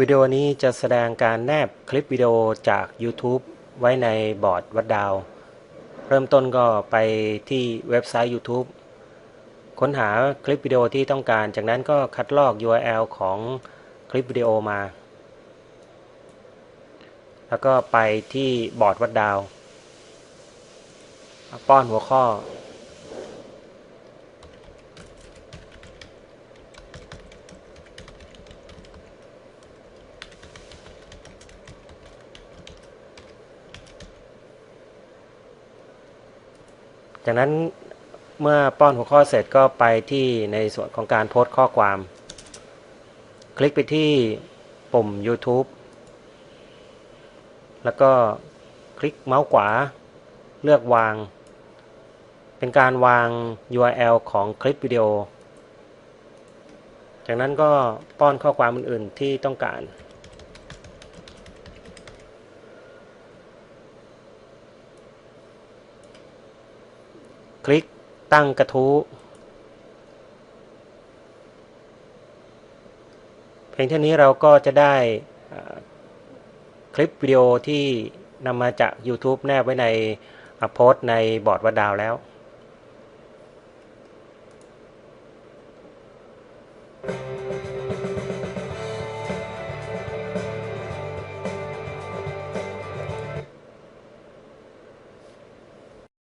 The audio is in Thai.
วิดีโอนี้จะแสดงการแนบคลิปวิดีโอจาก YouTube ไว้ในบอร์ดวัดดาว เริ่มต้นก็ไปที่เว็บไซต์ YouTube ค้นหาคลิปวิดีโอที่ต้องการ จากนั้นก็คัดลอก URL ของคลิปวิดีโอมา แล้วก็ไปที่บอร์ดวัดดาว ป้อนหัวข้อ จากนั้นเมื่อป้อนหัวข้อเสร็จก็ไปที่ในส่วนของการโพสต์ข้อความ คลิกไปที่ปุ่ม YouTube แล้วก็คลิกเมาส์ขวา เลือกวาง เป็นการวาง URL ของคลิปวิดีโอ จากนั้นก็ป้อนข้อความอื่นๆที่ต้องการ คลิกตั้งกระทู้ เพียงเท่านี้เราก็จะได้คลิปวิดีโอที่นำมาจาก YouTube แนบไว้ในโพสต์ในบอร์ดวัดดาวแล้ว